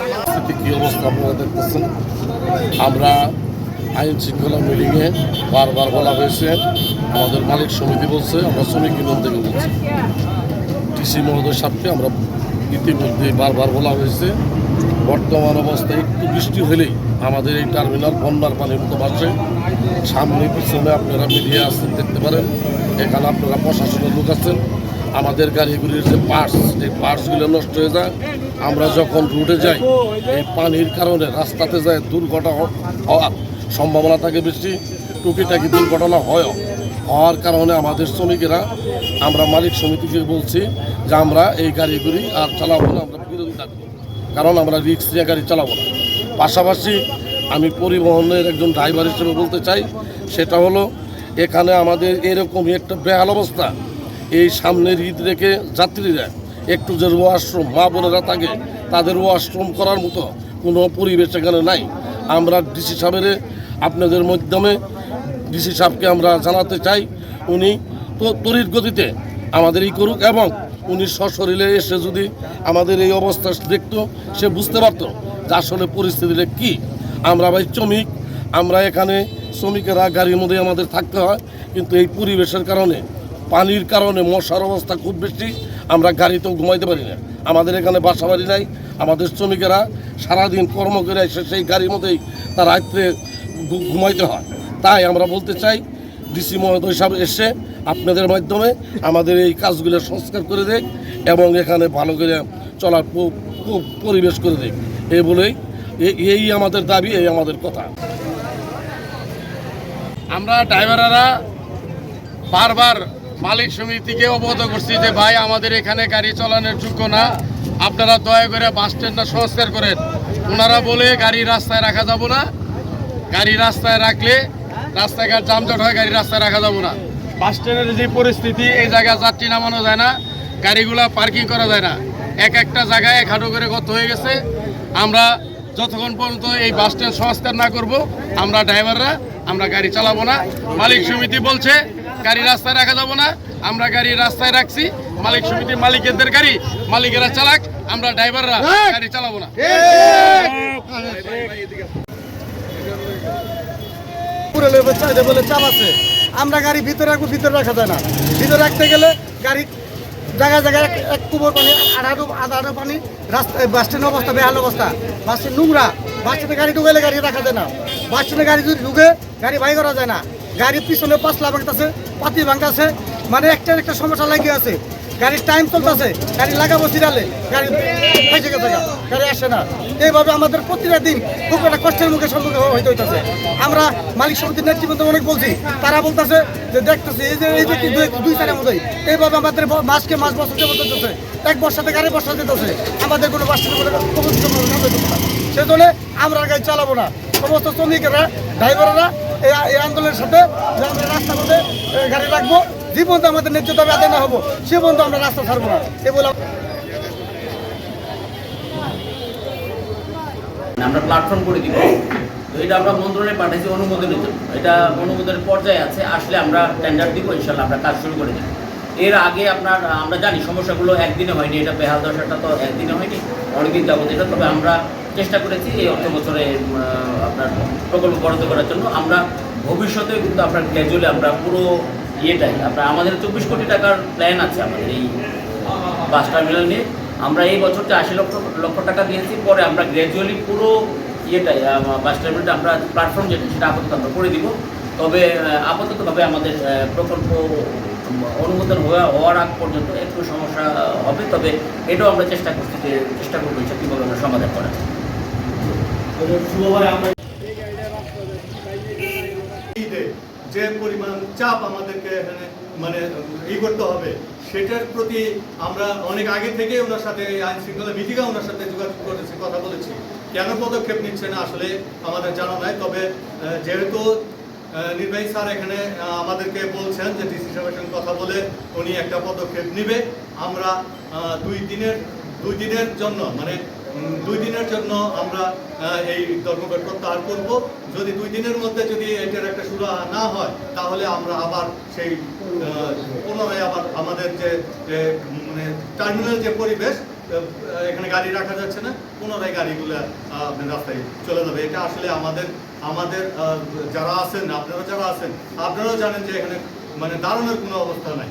পরিস্থিতি কী অবস্থা দেখতেছেন? আমরা আইন শৃঙ্খলা মিটিংয়ে বারবার বলা হয়েছে, আমাদের মালিক সমিতি বলছে, আমরা শ্রমিক ইউনিয়ন থেকে বলছি। ডিসি মহোদয় সাথে আমরা ইতিমধ্যে বারবার বলা হয়েছে, বর্তমান অবস্থায় একটু বৃষ্টি হলেই আমাদের এই টার্মিনাল বন্যার পানির মতো বাসে সামনে পিছনে আপনারা মিডিয়া আসছেন দেখতে পারেন। এখানে আপনারা প্রশাসনের লোক আছেন। আমাদের গাড়িগুলির যে পার্টস এই পার্টসগুলো নষ্ট হয়ে যায়। আমরা যখন রুটে যাই, এই পানির কারণে রাস্তাতে যায় দুর্ঘটনা হওয়ার সম্ভাবনা থাকে বেশি, টুকিটাকি দুর্ঘটনা হয়। হওয়ার কারণে আমাদের শ্রমিকেরা, আমরা মালিক সমিতিকে বলছি যে আমরা এই গাড়িগুলি আর চালাবো না, আমরা বিরোধী থাকব। কারণ আমরা রিক্স নিয়ে গাড়ি চালাবো না। পাশাপাশি আমি পরিবহনের একজন ড্রাইভার হিসেবে বলতে চাই, সেটা হলো এখানে আমাদের এরকমই একটা বেহাল অবস্থা। এই সামনের ঈদ রেখে যাত্রীরা একটু যে ওয়াশরুম মা বোনেরা থাকে, তাদের ওয়াশরুম করার মতো কোনো পরিবেশ এখানে নাই। আমরা ডিসি সাহেবের, আপনাদের মাধ্যমে ডিসি সাহেবকে আমরা জানাতে চাই, উনি তো, তড়িৎ গতিতে আমাদের এই করুক এবং উনি সশরীরে এসে যদি আমাদের এই অবস্থা দেখত, সে বুঝতে পারতো যে আসলে পরিস্থিতিটা কী। আমরা ভাই শ্রমিক, আমরা এখানে শ্রমিকেরা গাড়ির মধ্যে আমাদের থাকতে হয়। কিন্তু এই পরিবেশের কারণে, পানির কারণে মশার অবস্থা খুব বেশি, আমরা গাড়িতেও ঘুমাইতে পারি না। আমাদের এখানে বাসা বাড়ি নাই, আমাদের শ্রমিকেরা সারাদিন কর্ম করে এসে সেই গাড়ির মধ্যেই তার রাত্রে ঘুমাইতে হয়। তাই আমরা বলতে চাই, ডিসি মহোদয় সাহেব এসে আপনাদের মাধ্যমে আমাদের এই কাজগুলো সংস্কার করে দেয় এবং এখানে ভালো করে চলার পরিবেশ করে দেয় এই বলেই এই আমাদের দাবি, এই আমাদের কথা। আমরা ড্রাইভাররা বারবার মালিক সমিতিকে অবগত করছি যে, ভাই, আমাদের এখানে গাড়ি চালানোর যোগ্য না। আপনারা দয়া করে বাস স্ট্যান্ডটা সংস্কার করেন। ওনারা বলে, গাড়ি রাস্তায় রাখা যাব না। গাড়ি রাস্তায় রাখলে রাস্তাঘাট যানজট হয়, গাড়ি রাস্তায় রাখা যাব না। বাস স্ট্যান্ডের যে পরিস্থিতি, এই জায়গায় যাত্রী নামানো যায় না। গাড়িগুলা পার্কিং করা যায় না। এক একটা জায়গায় এক হাঁটু করে গত হয়ে গেছে। আমরা যতক্ষণ পর্যন্ত এই বাস স্ট্যান্ড সংস্কার না করব আমরা ড্রাইভাররা আমরা গাড়ি চালাবো না। মালিক সমিতি বলছে গাড়ি রাস্তায় রাখা যাব না। আমরা গাড়ি রাস্তায় রাখছি। মালিক সমিতি মালিকদের গাড়ি মালিকেরা চালাক আমরা ড্রাইভাররা গাড়ি চালাবো না। আমরা গাড়ি ভিতরে রাখব ভিতরে রাখা যায় না। ভিতরে রাখতে গেলে গাড়ি জায়গায় জায়গায় এক- কুবোর পানি আধারো আধারো পানি, রাস্তা বাস স্ট্যান্ডের অবস্থা, বেহাল অবস্থা। বাস স্ট্যান্ড নোংরা। বাস স্ট্যান্ডে গাড়ি ঢুকালে গাড়ি রাখা যায় না। বাস স্ট্যান্ডে গাড়ি যদি ঢুকে, গাড়ি বাই করা যায় না। গাড়ির পিছনে পাঁচলা ভাঙতেছে, পাতি ভাঙতেছে। মানে একটা একটা সমস্যা লাগিয়ে আছে। গাড়ির টাইম চলতেছে। গাড়ি লাগাবো সিরালে গাড়ি গাড়ি আসে না। এইভাবে আমাদের প্রতিটা দিন খুব একটা কষ্টের মুখে সম্মুখীন হইতে হইতেছে। আমরা মালিক সমিতির নেতৃবৃন্দ অনেক বলছি। তারা বলতেছে যে, দেখতেছে, এই যে এই যে দুই চারের মতোই। এইভাবে আমাদের মাসকে মাস বছর চলতেছে। এক বর্ষাতে গাড়ি বর্ষা দিতেছে আমাদের কোনো বাসের সেজন্য আমরা গাড়ি চালাবো না। সমস্ত শ্রমিকেরা ড্রাইভাররা এই আন্দোলনের সাথে রাস্তার মধ্যে গাড়ি রাখব। পর্যন্ত আমাদের ন্যায্য দাবি আদায় না হব, সে পর্যন্ত আমরা রাস্তা ছাড়বো না। এ বলে আমরা প্ল্যাটফর্ম করে দিব। তো এটা আমরা মন্ত্রণালয়ে পাঠাইছি, অনুমোদনের জন্য। এটা অনুমোদনের পর্যায়ে আছে, আসলে আমরা টেন্ডার দিব ইনশাল্লাহ আমরা কাজ শুরু করে দেব। এর আগে আপনার, আমরা জানি সমস্যাগুলো একদিনে হয়নি, এটা বেহাল দশাটা তো একদিনে হয়নি, অনেকদিন যাবত এটা, তবে আমরা চেষ্টা করেছি এই অর্থ বছরে আপনার প্রকল্প বরাদ্দ করার জন্য। আমরা ভবিষ্যতে কিন্তু আপনার গ্র্যাজুয়ালি আমরা পুরো ইয়েটাই আপনার আমাদের চব্বিশ কোটি টাকার প্ল্যান আছে আমাদের এই বাস টার্মিনাল নিয়ে। আমরা এই বছরটা আশি লক্ষ লক্ষ টাকা দিয়েছি, পরে আমরা গ্র্যাজুয়ালি পুরো ইয়েটাই বাস টার্মিনালটা আমরা প্ল্যাটফর্ম যেটা, সেটা আপাতত আমরা করে দিব। তবে আপাততভাবে আমাদের প্রকল্প অনুমোদন হওয়া হওয়ার আগ পর্যন্ত একটু সমস্যা হবে, তবে এটাও আমরা চেষ্টা করছি যে চেষ্টা করব কীভাবে আমরা সমাধান করা যায়। ঈদে যে পরিমাণ চাপ আমাদেরকে এখানে মানে ই করতে হবে, সেটার প্রতি আমরা অনেক আগে থেকে ওনার সাথে আইন শৃঙ্খলা বিধিকা ওনার সাথে যোগাযোগ করেছি, কথা বলেছি। কেন পদক্ষেপ নিচ্ছে না আসলে আমাদের জানা নাই, তবে যেহেতু নির্বাহী স্যার এখানে আমাদেরকে বলছেন যে ডিসি সাহেবের সঙ্গে কথা বলে উনি একটা পদক্ষেপ নিবে, আমরা দুই দিনের দুই দিনের জন্য মানে দুই দিনের জন্য আমরা এই ধর্মঘট প্রত্যাহার করব। যদি দুই দিনের মধ্যে যদি এটার একটা সুরাহা না হয়, তাহলে আমরা আবার সেই পুনরায় আবার আমাদের যে মানে টার্মিনাল যে পরিবেশ এখানে গাড়ি রাখা যাচ্ছে না, পুনরায় গাড়িগুলো রাস্তায় চলে যাবে। এটা আসলে আমাদের আমাদের যারা আছেন, আপনারা যারা আছেন, আপনারাও জানেন যে এখানে মানে দারুণের কোনো অবস্থা নাই।